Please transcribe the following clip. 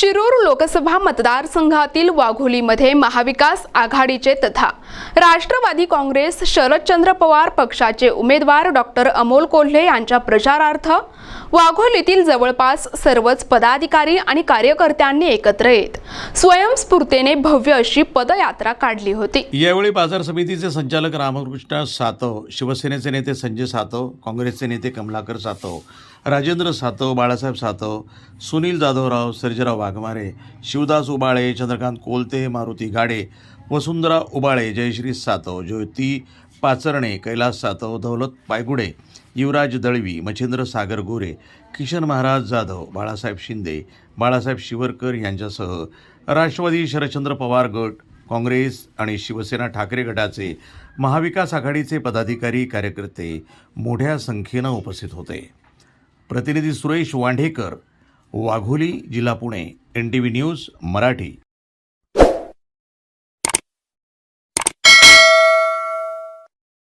शिरूर लोकसभा मतदारसंघातील वाघोलीमध्ये महाविकास आघाडीचे तथा राष्ट्रवादी काँग्रेस शरदचंद्र पवार पक्षाचे उमेदवार डॉक्टर अमोल कोल्हे यांच्या प्रचारार्थ वाघोलीतील जवळपास सर्वच पदाधिकारी आणि कार्यकर्त्यांनी एकत्र येत स्वयंस्फूर्तीने भव्य अशी पदयात्रा काढली होती. यावेळी बाजार समितीचे संचालक रामकृष्ण सातव शिवसेनेचे नेते संजय सातव काँग्रेसचे नेते कमलाकर सातव राजेंद्र सातव बाळासाहेब सातव सुनील जाधवराव सर्जेराव वाघमारे शिवदास उबाळे चंद्रकांत कोलते मारुती गाडे वसुंधरा उबाळे जयश्री सातव ज्योती पाचरणे कैलास सातव दौलत पायगुडे युवराज दळवी मच्छिंद्र सागर गोरे किशन महाराज जाधव बाळासाहेब शिंदे बाळासाहेब शिवरकर यांच्यासह राष्ट्रवादी शरदचंद्र पवार गट काँग्रेस आणि शिवसेना ठाकरे गटाचे महाविकास आघाडीचे पदाधिकारी कार्यकर्ते मोठ्या संख्येनं उपस्थित होते. प्रतिनिधी सुरेश वांढेकर वाघोली जिल्हा Pune N T V news Marathi.